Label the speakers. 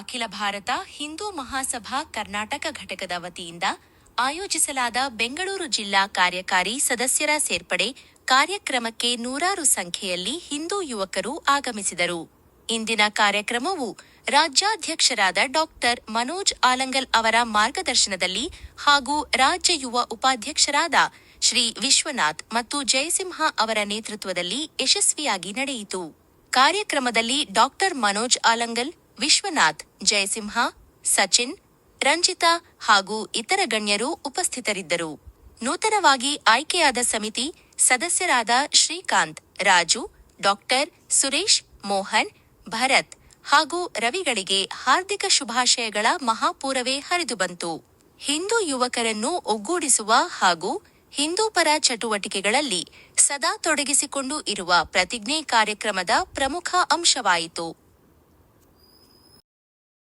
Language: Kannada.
Speaker 1: ಅಖಿಲ ಭಾರತ ಹಿಂದೂ ಮಹಾಸಭಾ ಕರ್ನಾಟಕ ಘಟಕದ ವತಿಯಿಂದ ಆಯೋಜಿಸಲಾದ ಬೆಂಗಳೂರು ಜಿಲ್ಲಾ ಕಾರ್ಯಕಾರಿ ಸದಸ್ಯರ ಸೇರ್ಪಡೆ ಕಾರ್ಯಕ್ರಮಕ್ಕೆ ನೂರಾರು ಸಂಖ್ಯೆಯಲ್ಲಿ ಹಿಂದೂ ಯುವಕರು ಆಗಮಿಸಿದರು. ಇಂದಿನ ಕಾರ್ಯಕ್ರಮವು ರಾಜ್ಯಾಧ್ಯಕ್ಷರಾದ ಡಾಕ್ಟರ್ ಮನೋಜ್ ಆಲಂಗಲ್ ಅವರ ಮಾರ್ಗದರ್ಶನದಲ್ಲಿ ಹಾಗೂ ರಾಜ್ಯ ಯುವ ಉಪಾಧ್ಯಕ್ಷರಾದ ಶ್ರೀ ವಿಶ್ವನಾಥ್ ಮತ್ತು ಜಯಸಿಂಹ ಅವರ ನೇತೃತ್ವದಲ್ಲಿ ಯಶಸ್ವಿಯಾಗಿ ನಡೆಯಿತು. ಕಾರ್ಯಕ್ರಮದಲ್ಲಿ ಡಾಕ್ಟರ್ ಮನೋಜ್ ಆಲಂಗಲ್ ವಿಶ್ವನಾಥ್, ಜಯಸಿಂಹ, ಸಚಿನ್, ರಂಜಿತಾ ಹಾಗೂ ಇತರ ಗಣ್ಯರು ಉಪಸ್ಥಿತರಿದ್ದರು. ನೂತನವಾಗಿ ಆಯ್ಕೆಯಾದ ಸಮಿತಿ ಸದಸ್ಯರಾದ ಶ್ರೀಕಾಂತ್, ರಾಜು, ಡಾಕ್ಟರ್ ಸುರೇಶ್, ಮೋಹನ್, ಭರತ್ ಹಾಗೂ ರವಿಗಳಿಗೆ ಹಾರ್ದಿಕ ಶುಭಾಶಯಗಳ ಮಹಾಪೂರವೇ ಹರಿದುಬಂತು. ಹಿಂದೂ ಯುವಕರನ್ನು ಒಗ್ಗೂಡಿಸುವ ಹಾಗೂ ಹಿಂದೂ ಪರ ಚಟುವಟಿಕೆಗಳಲ್ಲಿ ಸದಾ ತೊಡಗಿಸಿಕೊಂಡು ಇರುವ ಪ್ರತಿಜ್ಞೆ ಕಾರ್ಯಕ್ರಮದ ಪ್ರಮುಖ ಅಂಶವಾಯಿತು.